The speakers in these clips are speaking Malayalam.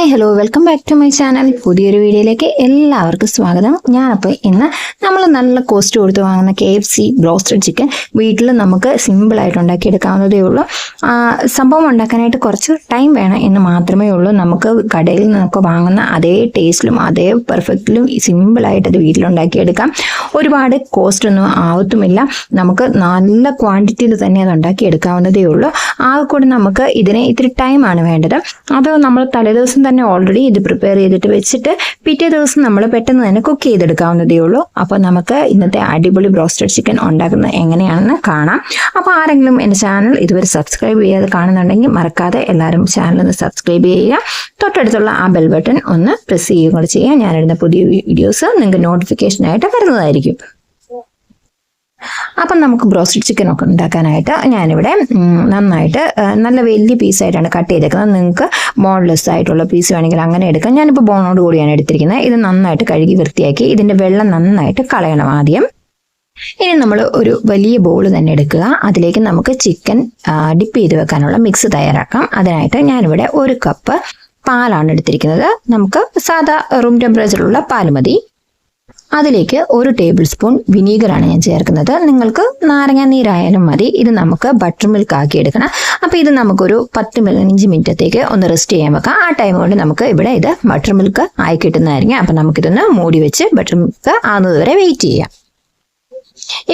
Hi hello welcome back to my channel പുതിയൊരു വീഡിയോയിലേക്ക് എല്ലാവർക്കും സ്വാഗതം. ഞാനപ്പോൾ ഇന്ന് നമ്മൾ നല്ല കോസ്റ്റ് കൊടുത്ത് വാങ്ങുന്ന K F C broasted chicken വീട്ടിൽ നമുക്ക് സിമ്പിളായിട്ട് ഉണ്ടാക്കിയെടുക്കാവുന്നതേ ഉള്ളൂ. ആ, സംഭവം ഉണ്ടാക്കാനായിട്ട് കുറച്ച് ടൈം വേണം എന്ന് മാത്രമേ ഉള്ളൂ. നമുക്ക് കടയിൽ നിന്നൊക്കെ വാങ്ങുന്ന അതേ ടേസ്റ്റിലും അതേ പെർഫെക്റ്റിലും സിമ്പിളായിട്ട് അത് വീട്ടിലുണ്ടാക്കിയെടുക്കാം ഒരുപാട് കോസ്റ്റ് ഒന്നും ആവത്തുമില്ല. നമുക്ക് നല്ല ക്വാണ്ടിറ്റിയിൽ തന്നെ അത് ഉണ്ടാക്കിയെടുക്കാവുന്നതേ ഉള്ളൂ. ആകെ കൂടെ നമുക്ക് ഇതിന് ഇത്തിരി ടൈമാണ് വേണ്ടത്. അത് നമ്മൾ തലേദിവസം തന്നെ ഓൾറെഡി ഇത് പ്രിപ്പയർ ചെയ്തിട്ട് വെച്ചിട്ട് പിറ്റേ ദിവസം നമ്മൾ പെട്ടെന്ന് തന്നെ കുക്ക് ചെയ്തെടുക്കാവുന്നതേ ഉള്ളൂ. അപ്പോൾ നമുക്ക് ഇന്നത്തെ അടിപൊളി ബ്രോസ്റ്റഡ് ചിക്കൻ ഉണ്ടാക്കുന്നത് എങ്ങനെയാണെന്ന് കാണാം. അപ്പോൾ ആരെങ്കിലും എന്റെ ചാനൽ ഇതുവരെ സബ്സ്ക്രൈബ് ചെയ്യാതെ കാണുന്നുണ്ടെങ്കിൽ മറക്കാതെ എല്ലാവരും ചാനൽ ഒന്ന് സബ്സ്ക്രൈബ് ചെയ്യുക. തൊട്ടടുത്തുള്ള ആ ബെൽ ബട്ടൺ ഒന്ന് പ്രസ് ചെയ്യുകയും ചെയ്യുക ഞാനിടുന്ന പുതിയ വീഡിയോസ് നിങ്ങൾക്ക് നോട്ടിഫിക്കേഷനായിട്ട് വരുന്നതായിരിക്കും. അപ്പം നമുക്ക് ബ്രോസ്റ്റഡ് ചിക്കൻ ഒക്കെ ഉണ്ടാക്കാനായിട്ട് ഞാനിവിടെ നന്നായിട്ട് നല്ല വലിയ പീസായിട്ടാണ് കട്ട് ചെയ്തേക്കുന്നത്. നിങ്ങൾക്ക് ബോൺലെസ് ആയിട്ടുള്ള പീസ് വേണമെങ്കിൽ അങ്ങനെ എടുക്കാം. ഞാനിപ്പോൾ ബോണോട് കൂടിയാണ് എടുത്തിരിക്കുന്നത്. ഇത് നന്നായിട്ട് കഴുകി വൃത്തിയാക്കി ഇതിന്റെ വെള്ളം നന്നായിട്ട് കളയണം ആദ്യം. ഇനി നമ്മൾ ഒരു വലിയ ബോൾ തന്നെ എടുക്കുക. അതിലേക്ക് നമുക്ക് ചിക്കൻ ഡിപ്പ് ചെയ്ത് വെക്കാനുള്ള മിക്സ് തയ്യാറാക്കാം. അതിനായിട്ട് ഞാനിവിടെ ഒരു കപ്പ് പാലാണ് എടുത്തിരിക്കുന്നത്. നമുക്ക് സാധാ റൂം ടെമ്പറേച്ചറിലുള്ള പാൽ മതി. അതിലേക്ക് ഒരു ടേബിൾ സ്പൂൺ വിനീഗറാണ് ഞാൻ ചേർക്കുന്നത്. നിങ്ങൾക്ക് നാരങ്ങ നീരായാലും മതി. ഇത് നമുക്ക് ബട്ടർ മിൽക്ക് ആക്കി എടുക്കണം. അപ്പോൾ ഇത് നമുക്കൊരു പത്ത് പതിനഞ്ച് മിനിറ്റത്തേക്ക് ഒന്ന് റെസ്റ്റ് ചെയ്യാൻ വെക്കാം. ആ ടൈം കൊണ്ട് നമുക്ക് ഇവിടെ ഇത് ബട്ടർ മിൽക്ക് ആയി കിട്ടുന്നതായിരിക്കും. അപ്പം നമുക്കിതൊന്ന് മൂടി വെച്ച് ബട്ടർ മിൽക്ക് ആകുന്നത് വരെ വെയിറ്റ് ചെയ്യാം.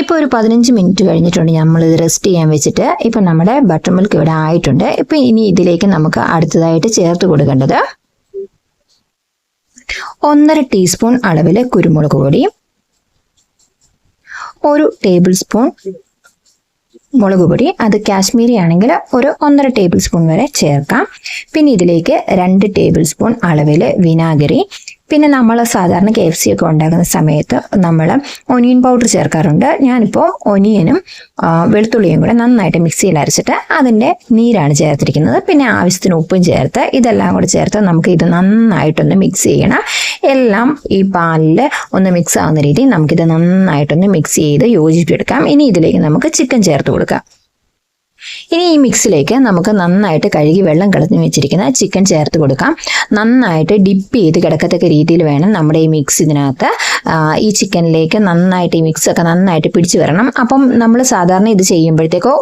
ഇപ്പോൾ ഒരു പതിനഞ്ച് മിനിറ്റ് കഴിഞ്ഞിട്ടുണ്ട് നമ്മൾ ഇത് റെസ്റ്റ് ചെയ്യാൻ വെച്ചിട്ട്. ഇപ്പം നമ്മുടെ ബട്ടർ മിൽക്ക് ഇവിടെ ആയിട്ടുണ്ട്. ഇപ്പം ഇനി ഇതിലേക്ക് നമുക്ക് അടുത്തതായിട്ട് ചേർത്ത് കൊടുക്കേണ്ടത് ഒന്നര ടീസ്പൂൺ അളവിൽ കുരുമുളക് പൊടി ഒരു ടേബിൾ സ്പൂൺ മുളക് പൊടി അത് കാശ്മീരി ആണെങ്കിൽ ഒരു ഒന്നര ടേബിൾ സ്പൂൺ വരെ ചേർക്കാം. പിന്നെ ഇതിലേക്ക് രണ്ട് ടേബിൾ സ്പൂൺ അളവിൽ വിനാഗിരി പിന്നെ നമ്മൾ സാധാരണ കെ എഫ് സി ഒക്കെ ഉണ്ടാക്കുന്ന സമയത്ത് നമ്മൾ ഒനിയൻ പൗഡർ ചേർക്കാറുണ്ട്. ഞാനിപ്പോൾ ഒനിയനും വെളുത്തുള്ളിയും കൂടെ നന്നായിട്ട് മിക്സിയിൽ അരച്ചിട്ട് അതിന്റെ നീരാണ് ചേർത്തിരിക്കുന്നത്. പിന്നെ ആവശ്യത്തിന് ഉപ്പും ചേർത്ത് ഇതെല്ലാം കൂടെ ചേർത്ത് നമുക്ക് ഇത് നന്നായിട്ടൊന്ന് മിക്സ് ചെയ്യണം. എല്ലാം ഈ പാലിൽ ഒന്ന് മിക്സ് ആവുന്ന രീതിയിൽ നമുക്കിത് നന്നായിട്ടൊന്ന് മിക്സ് ചെയ്ത് യോജിപ്പിച്ചെടുക്കാം. ഇനി ഇതിലേക്ക് നമുക്ക് ചിക്കൻ ചേർത്ത് കൊടുക്കാം. ഇനി ഈ മിക്സിലേക്ക് നമുക്ക് നന്നായിട്ട് കഴുകി വെള്ളം കളഞ്ഞു വെച്ചിരിക്കുന്ന ചിക്കൻ ചേർത്ത് കൊടുക്കാം. നന്നായിട്ട് ഡിപ്പ് ചെയ്ത് കിടക്കത്തക്ക രീതിയിൽ വേണം നമ്മുടെ ഈ മിക്സ് ഇതിനകത്ത്. ഈ ചിക്കനിലേക്ക് നന്നായിട്ട് ഈ മിക്സ് ഒക്കെ നന്നായിട്ട് പിടിച്ചു വരണം. അപ്പം നമ്മൾ സാധാരണ ഇത് ചെയ്യുമ്പോഴത്തേക്കോ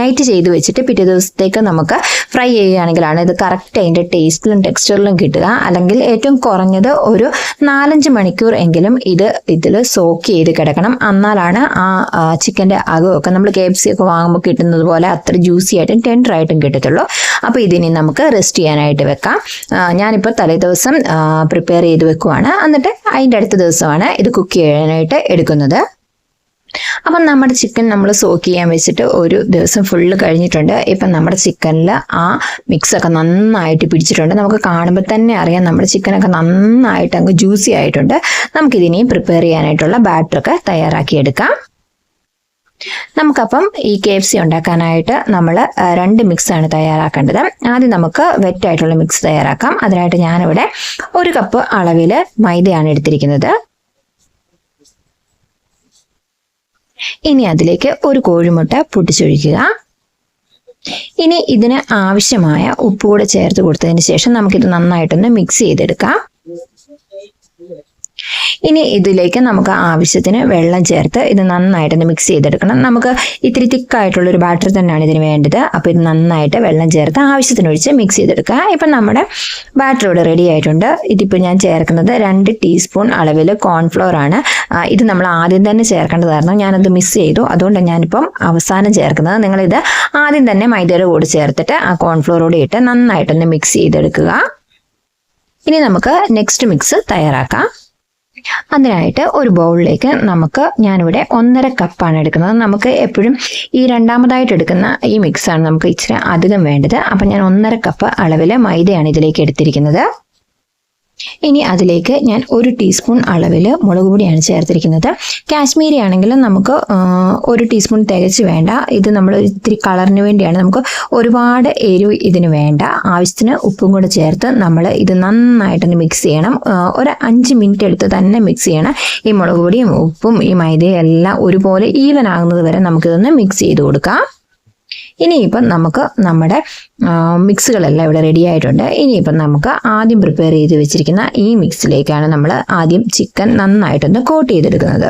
നൈറ്റ് ചെയ്ത് വെച്ചിട്ട് പിറ്റേ ദിവസത്തേക്ക് നമുക്ക് ഫ്രൈ ചെയ്യുകയാണെങ്കിലാണ് ഇത് കറക്റ്റ് അതിന്റെ ടേസ്റ്റിലും ടെക്സ്ചറിലും കിട്ടുക. അല്ലെങ്കിൽ ഏറ്റവും കുറഞ്ഞത് ഒരു നാലഞ്ച് മണിക്കൂർ എങ്കിലും ഇത് ഇതിൽ സോക്ക് ചെയ്ത് കിടക്കണം. എന്നാലാണ് ആ ചിക്കന്റെ അകമൊക്കെ നമ്മൾ കെ എഫ് സി ഒക്കെ വാങ്ങുമ്പോൾ കിട്ടുന്നത് പോലെ അത്ര ജ്യൂസി ആയിട്ടും ടെൻഡർ ആയിട്ടും കിട്ടത്തുള്ളൂ. അപ്പോൾ ഇതിനി നമുക്ക് റെസ്റ്റ് ചെയ്യാനായിട്ട് വെക്കാം. ഞാനിപ്പോൾ തലേ ദിവസം പ്രിപ്പയർ ചെയ്ത് വെക്കുവാണ്. എന്നിട്ട് അതിന്റെ അടുത്ത ദിവസമാണ് ഇത് കുക്ക് ചെയ്യാനായിട്ട് എടുക്കുന്നത്. അപ്പം നമ്മുടെ ചിക്കൻ നമ്മൾ സോക്ക് ചെയ്യാൻ വെച്ചിട്ട് ഒരു ദിവസം ഫുള്ള് കഴിഞ്ഞിട്ടുണ്ട്. ഇപ്പം നമ്മുടെ ചിക്കനിൽ ആ മിക്സൊക്കെ നന്നായിട്ട് പിടിച്ചിട്ടുണ്ട്. നമുക്ക് കാണുമ്പോൾ തന്നെ അറിയാം നമ്മുടെ ചിക്കനൊക്കെ നന്നായിട്ട് അങ്ങ് ജ്യൂസി ആയിട്ടുണ്ട്. നമുക്കിതിനെയും പ്രിപ്പയർ ചെയ്യാനായിട്ടുള്ള ബാറ്ററൊക്കെ തയ്യാറാക്കിയെടുക്കാം നമുക്കപ്പം ഈ കെ എഫ് സി ഉണ്ടാക്കാനായിട്ട് നമ്മൾ രണ്ട് മിക്സാണ് തയ്യാറാക്കേണ്ടത്. ആദ്യം നമുക്ക് വെറ്റായിട്ടുള്ള മിക്സ് തയ്യാറാക്കാം. അതിനായിട്ട് ഞാനിവിടെ ഒരു കപ്പ് അളവിൽ മൈദയാണ് എടുത്തിരിക്കുന്നത്. ഇനി അതിലേക്ക് ഒരു കോഴിമുട്ട പൊട്ടിച്ചൊഴിക്കുക. ഇനി ഇതിന് ആവശ്യമായ ഉപ്പ് കൂടെ ചേർത്ത് കൊടുത്തതിന് ശേഷം നമുക്കിത് നന്നായിട്ടൊന്ന് മിക്സ് ചെയ്തെടുക്കാം. ഇനി ഇതിലേക്ക് നമുക്ക് ആവശ്യത്തിന് വെള്ളം ചേർത്ത് ഇത് നന്നായിട്ടൊന്ന് മിക്സ് ചെയ്തെടുക്കണം. നമുക്ക് ഇത്തിരി തിക്കായിട്ടുള്ള ഒരു ബാറ്റർ തന്നെയാണ് ഇതിന് വേണ്ടത്. അപ്പോൾ ഇത് നന്നായിട്ട് വെള്ളം ചേർത്ത് ആവശ്യത്തിന് ഒഴിച്ച് മിക്സ് ചെയ്തെടുക്കുക. ഇപ്പം നമ്മുടെ ബാറ്റർ ഇവിടെ റെഡി ആയിട്ടുണ്ട്. ഇതിപ്പോൾ ഞാൻ ചേർക്കുന്നത് രണ്ട് ടീസ്പൂൺ അളവിൽ കോൺഫ്ലോർ ആണ്. ഇത് നമ്മൾ ആദ്യം തന്നെ ചേർക്കേണ്ടതായിരുന്നു. ഞാനത് മിസ് ചെയ്തു. അതുകൊണ്ട് ഞാനിപ്പം അവസാനം ചേർക്കുന്നത്. നിങ്ങളിത് ആദ്യം തന്നെ മൈദയുടെ കൂടി ചേർത്തിട്ട് ആ കോൺഫ്ലോറോടെ ഇട്ട് നന്നായിട്ടൊന്ന് മിക്സ് ചെയ്തെടുക്കുക. ഇനി നമുക്ക് നെക്സ്റ്റ് മിക്സ് തയ്യാറാക്കാം. അതിനായിട്ട് ഒരു ബൗളിലേക്ക് നമുക്ക് ഞാനിവിടെ ഒന്നര കപ്പാണ് എടുക്കുന്നത്. നമുക്ക് എപ്പോഴും ഈ രണ്ടാമതായിട്ട് എടുക്കുന്ന ഈ മിക്സാണ് നമുക്ക് ഇച്ചിരി അധികം വേണ്ടത്. അപ്പം ഞാൻ ഒന്നര കപ്പ് അളവിൽ മൈദയാണ് ഇതിലേക്ക് എടുത്തിരിക്കുന്നത്. ഇനി അതിലേക്ക് ഞാൻ ഒരു ടീസ്പൂൺ അളവിൽ മുളക് പൊടിയാണ് ചേർത്തിരിക്കുന്നത്. കാശ്മീരി ആണെങ്കിലും നമുക്ക് ഒരു ടീസ്പൂൺ തികച്ച് വേണ്ട. ഇത് നമ്മൾ ഇത്തിരി കളറിന് വേണ്ടിയാണ്. നമുക്ക് ഒരുപാട് എരിവ് ഇതിന് വേണ്ട. ആവശ്യത്തിന് ഉപ്പും കൂടെ ചേർത്ത് നമ്മൾ ഇത് നന്നായിട്ടൊന്ന് മിക്സ് ചെയ്യണം. ഒരു അഞ്ച് മിനിറ്റ് എടുത്ത് തന്നെ മിക്സ് ചെയ്യണം. ഈ മുളക് പൊടിയും ഉപ്പും ഈ മൈദയും എല്ലാം ഒരുപോലെ ഈവൻ ആകുന്നത് വരെ നമുക്കിതൊന്ന് മിക്സ് ചെയ്ത് കൊടുക്കാം. ഇനിയിപ്പം നമുക്ക് നമ്മുടെ മിക്സുകളെല്ലാം ഇവിടെ റെഡി ആയിട്ടുണ്ട്. ഇനിയിപ്പം നമുക്ക് ആദ്യം പ്രിപ്പയർ ചെയ്ത് വെച്ചിരിക്കുന്ന ഈ മിക്സിലേക്കാണ് നമ്മൾ ആദ്യം ചിക്കൻ നന്നായിട്ടൊന്ന് കോട്ട് ചെയ്തെടുക്കുന്നത്.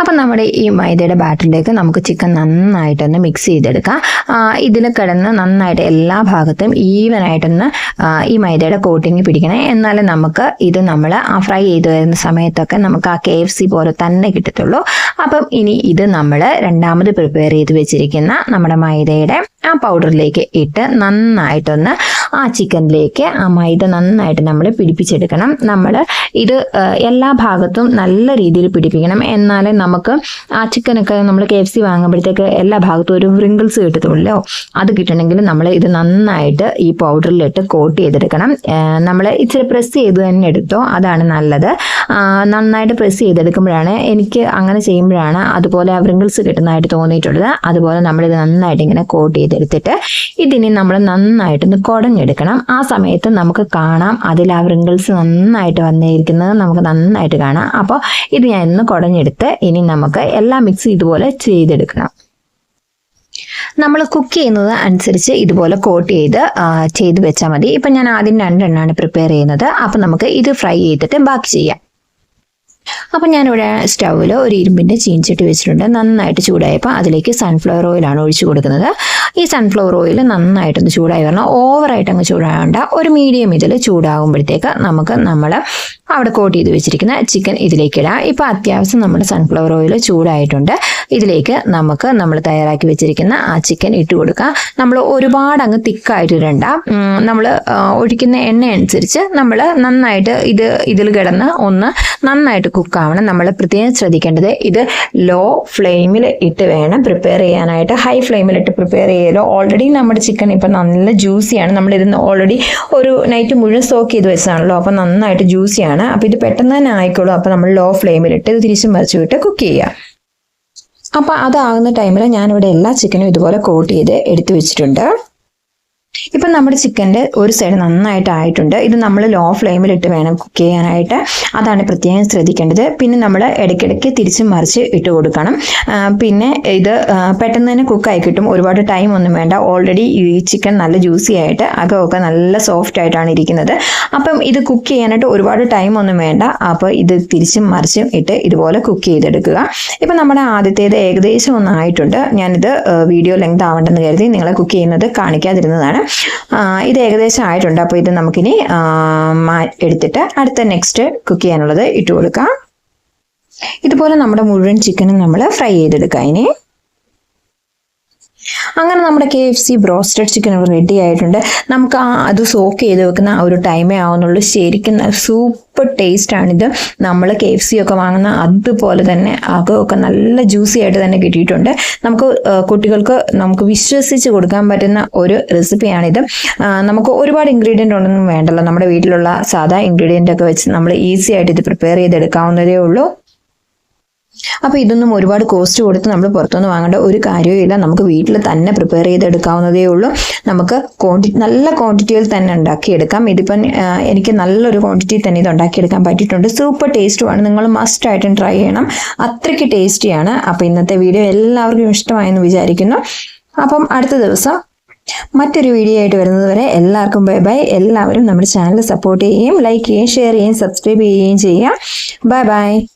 അപ്പം നമ്മുടെ ഈ മൈദയുടെ ബാറ്ററിലേക്ക് നമുക്ക് ചിക്കൻ നന്നായിട്ടൊന്ന് മിക്സ് ചെയ്തെടുക്കാം. ഇതിൽ കിടന്ന് നന്നായിട്ട് എല്ലാ ഭാഗത്തും ഈവനായിട്ടൊന്ന് ഈ മൈദയുടെ കോട്ടിങ് പിടിക്കണേ. എന്നാലേ നമുക്ക് ഇത് നമ്മൾ ആ ഫ്രൈ ചെയ്ത് വരുന്ന സമയത്തൊക്കെ നമുക്ക് ആ കെ എഫ് സി പോലെ തന്നെ കിട്ടത്തുള്ളൂ. അപ്പം ഇനി ഇത് നമ്മൾ രണ്ടാമത് പ്രിപ്പയർ ചെയ്ത് വെച്ചിരിക്കുന്ന നമ്മുടെ മൈദയുടെ ആ പൗഡറിലേക്ക് ഇട്ട് നന്നായിട്ടൊന്ന് ആ ചിക്കനിലേക്ക് ആ മൈദ നന്നായിട്ട് നമ്മൾ പിടിപ്പിച്ചെടുക്കണം. നമ്മൾ ഇത് എല്ലാ ഭാഗത്തും നല്ല രീതിയിൽ പിടിപ്പിക്കണം. എന്നാലേ നമുക്ക് ആ ചിക്കനൊക്കെ നമ്മൾ കെ എഫ് സി വാങ്ങുമ്പോഴത്തേക്ക് എല്ലാ ഭാഗത്തും ഒരു വ്രിങ്കിൾസ് കിട്ടത്തുള്ളൂ. അത് കിട്ടണമെങ്കിൽ നമ്മൾ ഇത് നന്നായിട്ട് ഈ പൗഡറിലിട്ട് കോട്ട് ചെയ്തെടുക്കണം. നമ്മൾ ഇച്ചിരി പ്രസ് ചെയ്ത് തന്നെ എടുത്തോ അതാണ് നല്ലത്. നന്നായിട്ട് പ്രസ് ചെയ്തെടുക്കുമ്പോഴാണ് എനിക്ക് അങ്ങനെ ചെയ്യുമ്പോഴാണ് അതുപോലെ ആ വ്രിങ്കിൾസ് കിട്ടുന്നതായിട്ട് തോന്നിയിട്ടുള്ളത്. അതുപോലെ നമ്മളിത് നന്നായിട്ട് ഇങ്ങനെ കോട്ട് ചെയ്തെടുത്തിട്ട് ഇതിനെ നമ്മൾ നന്നായിട്ടൊന്ന് കുടഞ്ഞെടുക്കണം ആ സമയത്ത് നമുക്ക് കാണാം. അതിൽ ആ വൃങ്കിൾസ് നന്നായിട്ട് വന്നിരിക്കുന്നത് നമുക്ക് നന്നായിട്ട് കാണാം. അപ്പോൾ ഇത് ഞാൻ ഇന്ന് കുടഞ്ഞെടുത്ത് ഇനി നമുക്ക് എല്ലാം മിക്സ് ഇതുപോലെ ചെയ്തെടുക്കണം. നമ്മൾ കുക്ക് ചെയ്യുന്നത് അനുസരിച്ച് ഇതുപോലെ കോട്ട് ചെയ്ത് ചെയ്ത് വെച്ചാൽ മതി. ഇപ്പം ഞാൻ ആദ്യം രണ്ടെണ്ണമാണ് പ്രിപ്പയർ ചെയ്യുന്നത്. അപ്പം നമുക്ക് ഇത് ഫ്രൈ ചെയ്തിട്ട് ബാക്കി ചെയ്യാം. അപ്പം ഞാനിവിടെ സ്റ്റൗവിൽ ഒരു ഇരുമ്പിന്റെ ചീഞ്ചട്ടി വെച്ചിട്ടുണ്ട്. നന്നായിട്ട് ചൂടായപ്പോൾ അതിലേക്ക് സൺഫ്ലവർ ഓയിലാണ് ഒഴിച്ചു കൊടുക്കുന്നത്. ഈ സൺഫ്ലവർ ഓയിൽ നന്നായിട്ടൊന്ന് ചൂടായി വരണം. ഓവറായിട്ട് അങ്ങ് ചൂടാകണ്ട ഒരു മീഡിയം ഇതിൽ ചൂടാകുമ്പോഴത്തേക്ക് നമുക്ക് നമ്മൾ അവിടെ കോട്ട് ചെയ്ത് വെച്ചിരിക്കുന്ന ചിക്കൻ ഇതിലേക്ക് ഇടാം. ഇപ്പോൾ അത്യാവശ്യം നമ്മുടെ സൺഫ്ലവർ ഓയിൽ ചൂടായിട്ടുണ്ട്. ഇതിലേക്ക് നമുക്ക് നമ്മൾ തയ്യാറാക്കി വെച്ചിരിക്കുന്ന ആ ചിക്കൻ ഇട്ട് കൊടുക്കാം. നമ്മൾ ഒരുപാട് അങ്ങ് തിക്കായിട്ട് ഇടണ്ട. നമ്മൾ ഒഴിക്കുന്ന എണ്ണ അനുസരിച്ച് നമ്മൾ നന്നായിട്ട് ഇത് ഇതിൽ കിടന്ന് ഒന്ന് നന്നായിട്ട് കുക്കാവണം നമ്മൾ പ്രത്യേകം ശ്രദ്ധിക്കേണ്ടത് ഇത് ലോ ഫ്ലെയിമിൽ ഇട്ട് വേണം പ്രിപ്പയർ ചെയ്യാനായിട്ട്. ഹൈ ഫ്ലെയിമിൽ ഇട്ട് പ്രിപ്പയർ ചെയ്യലോ. ഓൾറെഡി നമ്മുടെ ചിക്കൻ ഇപ്പം നല്ല ജ്യൂസിയാണ് നമ്മൾ ഇതിന് ഓൾറെഡി ഒരു നൈറ്റ് മുഴുവൻ സോക്ക് ചെയ്ത് വെച്ചതാണല്ലോ. അപ്പം നന്നായിട്ട് ജ്യൂസിയാണ് അപ്പോൾ ഇത് പെട്ടെന്ന് തന്നെ ആയിക്കോളൂ. അപ്പോൾ നമ്മൾ ലോ ഫ്ലെയിമിലിട്ട് ഇത് തിരിച്ചും മറിച്ച് വിട്ട് കുക്ക് ചെയ്യുക അപ്പോൾ അതാകുന്ന ടൈമിൽ ഞാനിവിടെ എല്ലാ ചിക്കനും ഇതുപോലെ കോട്ട് ചെയ്ത് എടുത്തു വെച്ചിട്ടുണ്ട്. ഇപ്പം നമ്മുടെ ചിക്കന്റെ ഒരു സൈഡ് നന്നായിട്ട് ആയിട്ടുണ്ട്. ഇത് നമ്മൾ ലോ ഫ്ലെയിമിലിട്ട് വേണം കുക്ക് ചെയ്യാനായിട്ട്. അതാണ് പ്രത്യേകം ശ്രദ്ധിക്കേണ്ടത്. പിന്നെ നമ്മൾ ഇടയ്ക്കിടയ്ക്ക് തിരിച്ച് മറിച്ച് ഇട്ട് കൊടുക്കണം. പിന്നെ ഇത് പെട്ടെന്ന് തന്നെ കുക്കായി കിട്ടും. ഒരുപാട് ടൈം ഒന്നും വേണ്ട. ഓൾറെഡി ഈ ചിക്കൻ നല്ല ജ്യൂസി ആയിട്ട് അകമൊക്കെ നല്ല സോഫ്റ്റ് ആയിട്ടാണ് ഇരിക്കുന്നത്. അപ്പം ഇത് കുക്ക് ചെയ്യാനായിട്ട് ഒരുപാട് ടൈം ഒന്നും വേണ്ട. അപ്പോൾ ഇത് തിരിച്ചും മറിച്ചും ഇട്ട് ഇതുപോലെ കുക്ക് ചെയ്തെടുക്കുക. ഇപ്പം നമ്മുടെ ആദ്യത്തേത് ഏകദേശം ഒന്നായിട്ടുണ്ട്. ഞാനിത് വീഡിയോ ലെങ്ത് ആവണ്ടെന്ന് കരുതി നിങ്ങളെ കുക്ക് ചെയ്യുന്നത് കാണിക്കാതിരുന്നതാണ്. ഇത് ഏകദേശം ആയിട്ടുണ്ട്. അപ്പോൾ ഇത് നമുക്കിനി എടുത്തിട്ട് അടുത്ത നെക്സ്റ്റ് കുക്ക് ചെയ്യാനുള്ളത് ഇട്ട് കൊടുക്കാം. ഇതുപോലെ നമ്മുടെ മുഴുവൻ ചിക്കനും നമ്മൾ ഫ്രൈ ചെയ്തെടുക്കാം. ഇനി അങ്ങനെ നമ്മുടെ K F C broasted chicken ready ആയിട്ടുണ്ട്. നമുക്ക് ആ അത് സോക്ക് ചെയ്ത് വെക്കുന്ന ആ ഒരു ടൈമേ ആവുന്നുള്ളൂ. ശരിക്കും സൂപ്പർ ടേസ്റ്റാണിത് നമ്മൾ കെ എഫ് സി ഒക്കെ വാങ്ങുന്ന അതുപോലെ തന്നെ അകമൊക്കെ നല്ല ജ്യൂസി ആയിട്ട് തന്നെ കിട്ടിയിട്ടുണ്ട്. നമുക്ക് കുട്ടികൾക്ക് നമുക്ക് വിശ്വസിച്ച് കൊടുക്കാൻ പറ്റുന്ന ഒരു റെസിപ്പിയാണിത് നമുക്ക് ഒരുപാട് ഇൻഗ്രീഡിയന്റ് ഉണ്ടെന്നും വേണ്ടല്ലോ. നമ്മുടെ വീട്ടിലുള്ള സാധാ ഇൻഗ്രീഡിയന്റ് ഒക്കെ വെച്ച് നമ്മൾ ഈസി ആയിട്ട് ഇത് പ്രിപ്പയർ ചെയ്തെടുക്കാവുന്നതേ ഉള്ളൂ. അപ്പോൾ ഇതൊന്നും ഒരുപാട് കോസ്റ്റ് കൊടുത്ത് നമ്മൾ പുറത്തുനിന്ന് വാങ്ങേണ്ട ഒരു കാര്യവും ഇല്ല. നമുക്ക് വീട്ടിൽ തന്നെ പ്രിപ്പയർ ചെയ്തെടുക്കാവുന്നതേ ഉള്ളൂ. നമുക്ക് ക്വാണ്ടിറ്റി നല്ല ക്വാണ്ടിറ്റിയിൽ തന്നെ ഉണ്ടാക്കിയെടുക്കാം. ഇതിപ്പം എനിക്ക് നല്ലൊരു ക്വാണ്ടിറ്റി തന്നെ ഇത് ഉണ്ടാക്കിയെടുക്കാൻ പറ്റിയിട്ടുണ്ട്. സൂപ്പർ ടേസ്റ്റുമാണ് നിങ്ങൾ മസ്റ്റ് ആയിട്ടും ട്രൈ ചെയ്യണം. അത്രയ്ക്ക് ടേസ്റ്റിയാണ് അപ്പോൾ ഇന്നത്തെ വീഡിയോ എല്ലാവർക്കും ഇഷ്ടമായെന്ന് വിചാരിക്കുന്നു. അപ്പം അടുത്ത ദിവസം മറ്റൊരു വീഡിയോ ആയിട്ട് വരുന്നത് വരെ എല്ലാവർക്കും ബൈ ബൈ എല്ലാവരും നമ്മുടെ ചാനൽ സപ്പോർട്ട് ചെയ്യുകയും ലൈക്ക് ചെയ്യുകയും ഷെയർ ചെയ്യുകയും സബ്സ്ക്രൈബ് ചെയ്യുകയും ചെയ്യുക. Bye bye